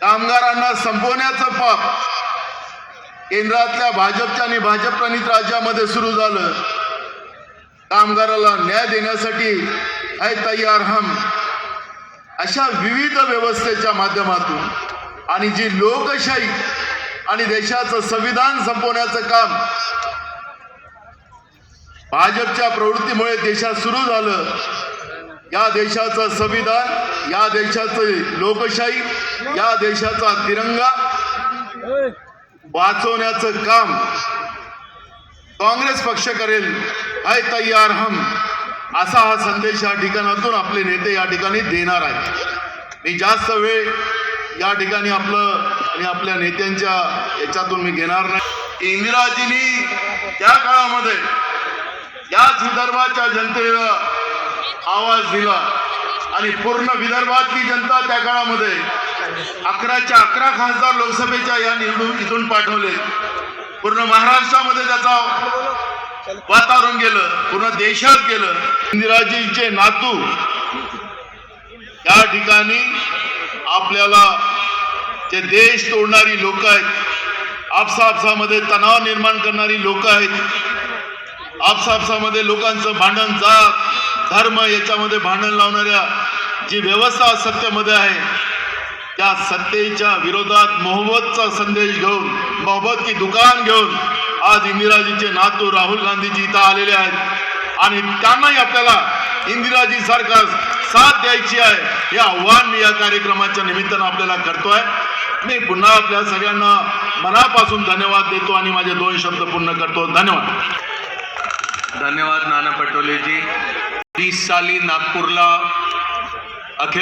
कामगारांना संपवण्याचं पाप केंद्रातल्या भाजपच्या आणि भाजपप्रणित राज्यामध्ये सुरू झालं. कामगाराला न्याय देण्यासाठी है तयार हम. अशा विविध व्यवस्थेच्या माध्यमातून आणि जी लोकशाही आणि देशाचं संविधान संपवण्याचं काम भाजपच्या प्रवृत्तीमुळे देशात सुरू झालं. या देशाचं संविधान या देशाचं लोकशाही या देशाचा तिरंगा वाचवण्याचं काम काँग्रेस पक्ष करेल है तयार हम असा हा संदेश या ठिकाणातून आपले नेते या ठिकाणी देणार आहेत. मी जास्त वेळ या ठिकाणी आपलं आणि आपल्या नेत्यांच्या याच्यातून मी घेणार नाही. इंदिराजींनी त्या काळामध्ये याच विदर्भाच्या जनतेला आवाज दिला. आणि पूर्ण विदर्भातली जनता त्या काळामध्ये अकराच्या अकरा खासदार लोकसभेच्या या निवडून इथून पाठवले. पूर्ण महाराष्ट्रामध्ये त्याचा वातावरण गेलं पूर्ण देशात गेलं. इंदिराजींचे नातू या ठिकाणी आपल्याला जे देश तोडणारी लोक आहेत आपसापसामध्ये तणाव निर्माण करणारी लोक आहेत आपसापसामध्ये लोकांचं भांडण जात धर्म याच्यामध्ये भांडण लावणाऱ्या जी व्यवस्था सत्तेमध्ये आहे त्या सत्तेच्या विरोधात मोहम्मदचा संदेश घेऊन मोहम्मद की दुकान घेऊन आज इंदिराजीचे नातू राहुल गांधीजी इथं आलेले आहेत. आणि त्यांनाही आपल्याला इंदिराजी सारखा साथ द्यायची आहे हे आव्हान मी या कार्यक्रमाच्या निमित्तानं आपल्याला करतोय. मी पुन्हा आपल्या सगळ्यांना मनापासून धन्यवाद देतो आणि माझे दोन शब्द पूर्ण करतो. धन्यवाद. धन्यवाद नाना पटोलेजी. वीस साली नागपूरला अखिल